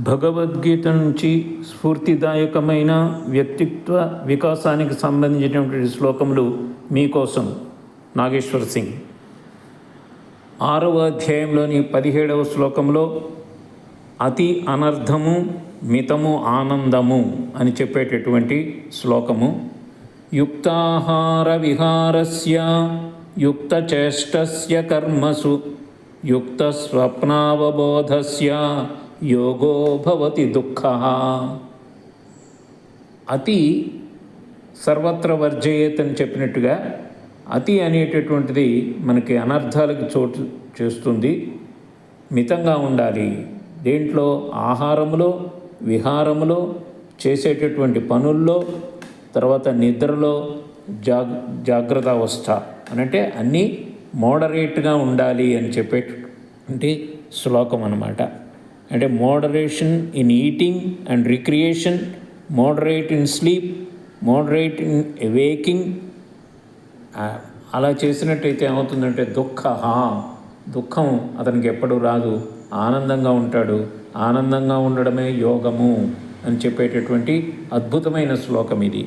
భగవద్గీత నుంచి స్ఫూర్తిదాయకమైన వ్యక్తిత్వ వికాసానికి సంబంధించినటువంటి శ్లోకములు మీకోసం. నాగేశ్వర్ సింగ్. ఆరవ అధ్యాయంలోని పదిహేడవ శ్లోకంలో అతి అనర్థము మితము ఆనందము అని చెప్పేటటువంటి శ్లోకము. యుక్తాహార విహారస్య యుక్తచేష్టస్య కర్మసు యుక్త స్వప్నావబోధస్య యోగో భవతి దుఃఖ అతి సర్వత్ర వర్జయేత్ అని చెప్పినట్టుగా అతి అనేటటువంటిది మనకి అనర్థాలకు చోటు చేస్తుంది. మితంగా ఉండాలి. దేంట్లో ఆహారములో విహారములో చేసేటటువంటి పనుల్లో తర్వాత నిద్రలో జాగ్ జాగ్రత్త అవస్థ అనంటే అన్నీ మోడరేట్గా ఉండాలి అని చెప్పేటువంటి శ్లోకం అన్నమాట. అంటే moderation in eating and recreation moderate in sleep moderate in waking అలా చేసినట్టయితే ఏమవుతుందంటే దుఃఖ దుఃఖం అతనికి ఎప్పుడు రాదు. ఆనందంగా ఉంటాడు. ఆనందంగా ఉండడమే యోగము అని చెప్పేటటువంటి అద్భుతమైన శ్లోకం ఇది